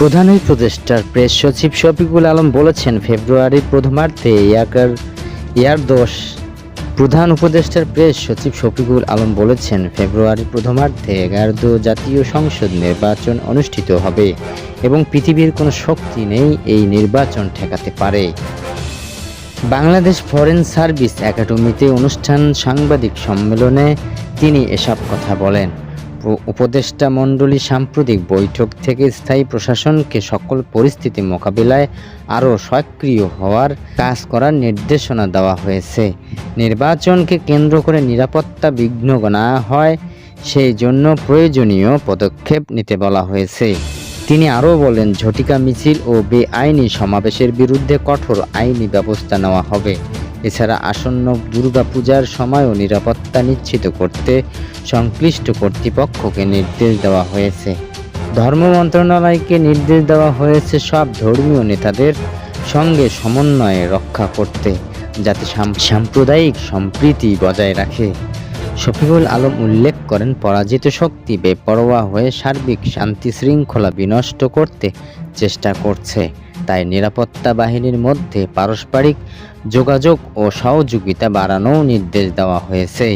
প্রধান উপদেষ্টার প্রেস সচিব শফিকুল আলম বলেছেন, ফেব্রুয়ারির প্রথমার্ধে ইয়াকার ইয়ারদোস প্রধান উপদেষ্টার প্রেস সচিব শফিকুল আলম বলেছেন, ফেব্রুয়ারির প্রথমার্ধে এগারো জাতীয় সংসদ নির্বাচন অনুষ্ঠিত হবে এবং পৃথিবীর কোনো শক্তি নেই এই নির্বাচন ঠেকাতে পারে। বাংলাদেশ ফরেন সার্ভিস একাডেমিতে অনুষ্ঠান সাংবাদিক সম্মেলনে তিনি এসব কথা বলেন। উপ- উপদেষ্টা মণ্ডলী সাম্প্রতিক বৈঠক থেকে স্থায়ী প্রশাসনকে সকল পরিস্থিতি মোকাবিলায় আরও সক্রিয় হওয়ার কাজ করার নির্দেশনা দেওয়া হয়েছে। নির্বাচনকে কেন্দ্র করে নিরাপত্তা বিঘ্ন না হয়, সেই জন্য প্রয়োজনীয় পদক্ষেপ নিতে বলা হয়েছে। তিনি আরও বলেন, ঝটিকা মিছিল ও বেআইনি সমাবেশের বিরুদ্ধে কঠোর আইনি ব্যবস্থা নেওয়া হবে। এছাড়া আসন্ন দুর্গাপূজার সময়ও নিরাপত্তা নিশ্চিত করতে সংশ্লিষ্ট কর্তৃপক্ষকে নির্দেশ দেওয়া হয়েছে। ধর্ম মন্ত্রণালয়কে নির্দেশ দেওয়া হয়েছে সব ধর্মীয় নেতাদের সঙ্গে সমন্বয়ে রক্ষা করতে, যাতে সাম- সাম্প্রদায়িক সম্প্রীতি বজায় রাখে। শফিকুল আলম উল্লেখ করেন, পরাজিত শক্তি বেপরোয়া হয়ে সার্বিক শান্তি শৃঙ্খলা বিনষ্ট করতে চেষ্টা করছে। তাই নিরাপত্তা বাহিনীর মধ্যে পারস্পরিক যোগাযোগ ও সহযোগিতা বাড়ানোও নির্দেশ দেওয়া হয়েছে।